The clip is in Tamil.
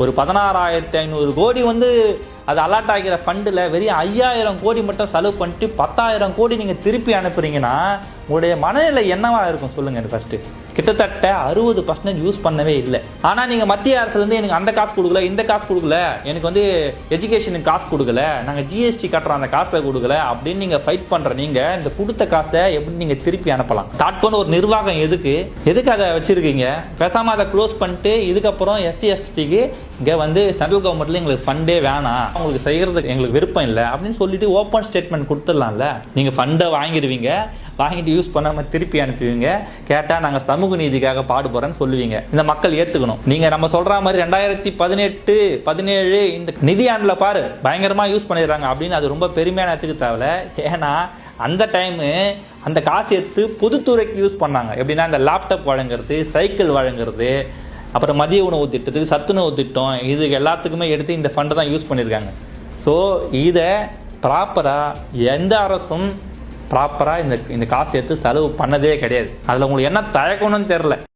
ஒரு பதினாறாயிரத்தி ஐநூறு கோடி வந்து அது அலாட் ஆகிற ஃபண்டில் வெறும் ஐயாயிரம் கோடி மட்டும் செலவு பண்ணிட்டு பத்தாயிரம் கோடி நீங்கள் திருப்பி அனுப்புறீங்கன்னா உங்களுடைய மனநிலை என்னவா இருக்கும் சொல்லுங்கள் எனக்கு கிட்டத்தட்ட அறுபது பர்சன்டேஜ் யூஸ் பண்ணவே இல்லை. ஆனால் நீங்கள் மத்திய அரசுலேருந்து எனக்கு அந்த காசு கொடுக்கல இந்த காசு கொடுக்கல எனக்கு வந்து எஜுகேஷனுக்கு காசு கொடுக்கல நாங்கள் ஜிஎஸ்டி கட்டுற அந்த காசை கொடுக்கல அப்படின்னு நீங்கள் ஃபைட் பண்ணுற நீங்கள் இந்த கொடுத்த காசை எப்படி நீங்கள் திருப்பி அனுப்பலாம்? தாட்கோன்னு ஒரு நிர்வாகம் எதுக்கு? எதுக்கு அதை வச்சுருக்கீங்க? பேசாமல் அதை க்ளோஸ் பண்ணிட்டு இதுக்கப்புறம் எஸ்சி எஸ்டிக்கு இங்கே வந்து சென்ட்ரல் கவர்மெண்ட்ல எங்களுக்கு ஃபண்டே வேணாம். உங்களுக்கு செய்கிறதுக்கு எங்களுக்கு விருப்பம் இல்லை அப்படின்னு சொல்லிட்டு ஓப்பன் ஸ்டேட்மெண்ட் கொடுத்துடலாம்ல. நீங்கள் ஃபண்டை வாங்கிடுவீங்க. வாங்கிட்டு யூஸ் பண்ணாமல் திருப்பி அனுப்புவீங்க. கேட்டால் நாங்கள் சமூக நீதிக்காக பாடுபோறேன்னு சொல்லுவீங்க. இந்த மக்கள் ஏற்றுக்கணும் நீங்கள் நம்ம சொல்கிற மாதிரி ரெண்டாயிரத்தி பதினெட்டு பதினேழு இந்த நிதி ஆண்டில் பாரு பயங்கரமாக யூஸ் பண்ணிடுறாங்க அப்படின்னு அது ரொம்ப பெருமையான இடத்துக்கு தேவையில்ல. ஏன்னா அந்த டைமு அந்த காசு எடுத்து பொதுத்துறைக்கு யூஸ் பண்ணாங்க. எப்படின்னா இந்த லேப்டாப் வழங்குறது சைக்கிள் வழங்குறது அப்புறம் மதிய உணவு திட்டத்துக்கு சத்துணவு திட்டம் இது எல்லாத்துக்குமே எடுத்து இந்த ஃபண்டை தான் யூஸ் பண்ணியிருக்காங்க ஸோ இதை ப்ராப்பராக எந்த அரசும் ப்ராப்பராக இந்த இந்த காசு எடுத்து செலவு பண்ணதே கிடையாது. அதில் உங்களுக்கு என்ன தயக்கணும்னு தெரில